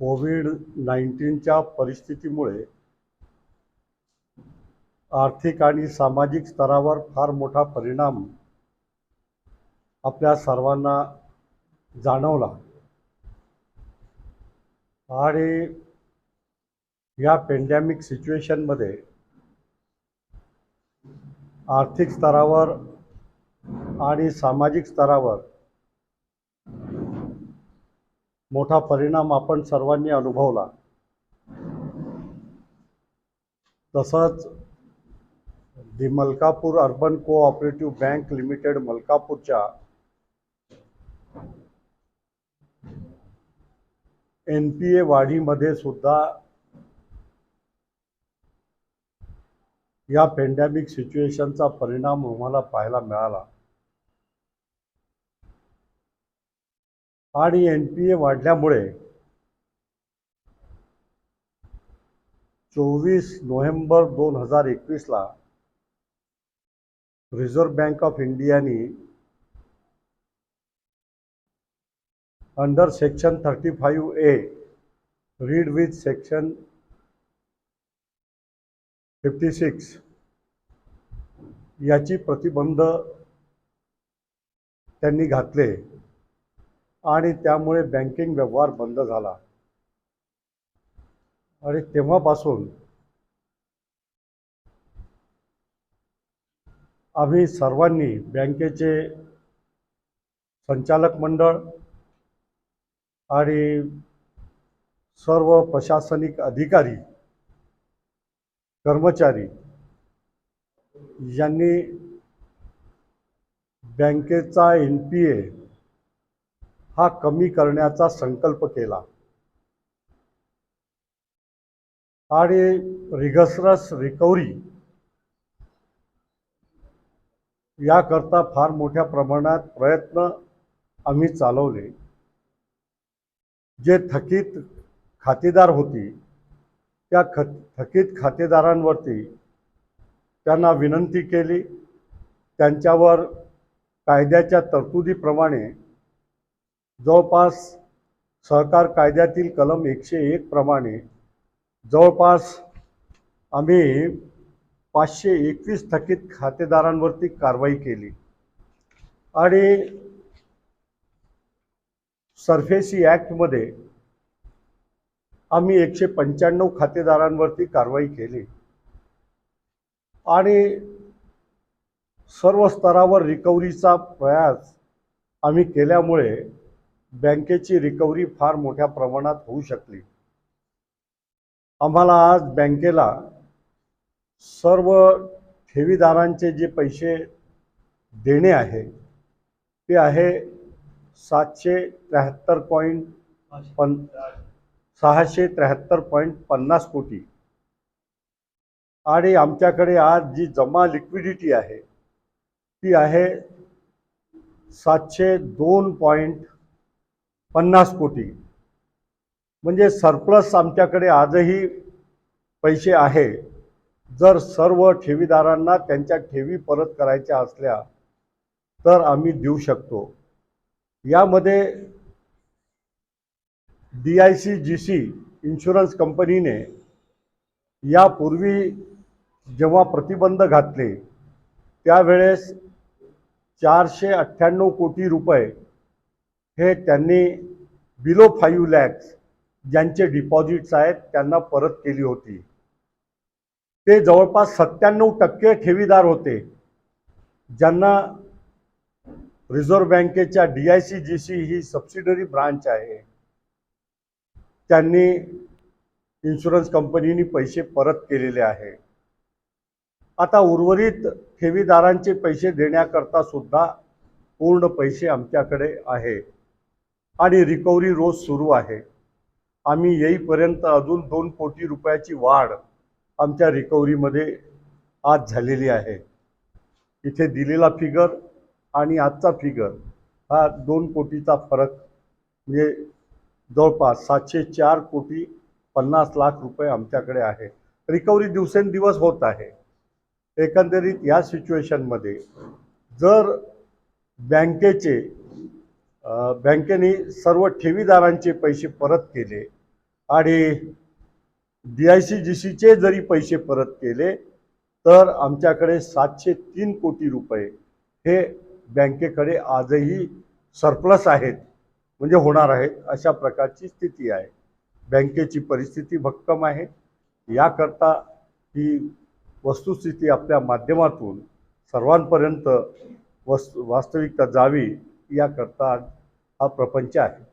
Covid नाईन्टीनच्या परिस्थितीमुळे आर्थिक आणि सामाजिक स्तरावर फार मोठा परिणाम आपल्या सर्वांना जाणवला. आणि या पेंडॅमिक सिच्युएशनमध्ये आर्थिक स्तरावर आणि सामाजिक स्तरावर मोठा परिणाम आपण सर्वांनी अनुभवला. तसंच the Malkapur urban cooperative bank limited मलकापूरच्या N P A वाढीमध्ये सुद्धा या पेंडॅमिक सिच्युएशनचा परिणाम आम्हाला पाहायला मिळाला. आणि एन पी ए वाढल्यामुळे चोवीस नोव्हेंबर दोन हजार एकवीसला रिझर्व्ह बँक ऑफ इंडियाने under section thirty five A read with section fifty six याची प्रतिबंध त्यांनी घातले. आणि त्यामुळे बँकिंग व्यवहार बंद झाला. आणि तेव्हापासून आम्ही सर्वांनी बँकेचे संचालक मंडळ आणि सर्व प्रशासनिक अधिकारी कर्मचारी यांनी बँकेचा एन पी ए हा कमी करण्याचा संकल्प केला. आणि रिगसरस रिकव्हरी याकरता फार मोठ्या प्रमाणात प्रयत्न आम्ही चालवले. जे थकीत खातेदार होती त्या ख थकीत खातेदारांवरती त्यांना विनंती केली. त्यांच्यावर कायद्याच्या तरतुदीप्रमाणे जवळपास सहकार कायद्यातील कलम एकशे एक प्रमाणे जवळपास आम्ही पाचशे एकवीस थकीत खातेदारांवरती कारवाई केली. आणि सरफेसी ॲक्टमध्ये आम्ही एकशे पंच्याण्णव खातेदारांवरती कारवाई केली. आणि सर्व स्तरावर रिकव्हरीचा प्रयास आम्ही केल्यामुळे बँकेची रिकव्हरी फार मोठ्या प्रमाणात होऊ शकली. आम्हाला आज बँकेला सर्व ठेवीदारांचे जे पैसे देणे आहे ते आहे सातशे त्र्याहत्तर पॉईंट पन सहाशे त्र्याहत्तर पॉईंट पन्नास कोटी. आणि आमच्याकडे आज जी जमा लिक्विडिटी आहे ती आहे सातशे दोन पॉईंट पन्नास कोटी. म्हणजे सरप्लस आमच्याकडे आजही पैसे आहे. जर सर्व ठेवीदारांना त्यांच्या ठेवी परत करायच्या असल्या तर आम्ही देऊ शकतो. यामध्ये D I C G C insurance कंपनीने यापूर्वी जेव्हा प्रतिबंध घातले त्यावेळेस चारशे अठ्ठ्याण्णव कोटी रुपये हे त्यांनी बिलो फाईव्ह लॅक्स ज्यांचे डिपॉझिट्स आहेत त्यांना परत केली होती. ते जवळपास सत्त्याण्णव टक्के ठेवीदार होते. ज्यांना रिझर्व्ह बँकेच्या D I C G C he subsidiary branch आहे. त्यांनी इन्शुरन्स कंपनीने पैसे परत केलेले आहे. आता उर्वरित ठेवीदारांचे पैसे देण्याकरता सुद्धा पूर्ण पैसे आमच्याकडे आहे. आणि रिकव्हरी रोज सुरू आहे. आम्ही येईपर्यंत अजून दोन कोटी रुपयाची वाढ आमच्या रिकव्हरीमध्ये आज झालेली आहे. इथे दिलेला फिगर आणि आजचा फिगर हा दोन कोटीचा फरक म्हणजे जवळपास सातशे चार कोटी पन्नास लाख रुपये आमच्याकडे आहे. रिकव्हरी दिवसेंदिवस होत आहे. एकंदरीत या सिच्युएशनमध्ये जर बँकेचे बँकेने सर्व ठेवीदारांचे पैसे परत केले आणि डी आय सी जी सीचे जरी पैसे परत केले तर आमच्याकडे सातशे तीन कोटी रुपये हे बँकेकडे आजही सरप्लस आहेत म्हणजे होणार आहेत अशा प्रकारची स्थिती आहे. बँकेची परिस्थिती भक्कम आहे. याकरता ही वस्तुस्थिती आपल्या माध्यमातून सर्वांपर्यंत वस्तू वास्तविकता जावी याकरता हा प्रपंच आहे.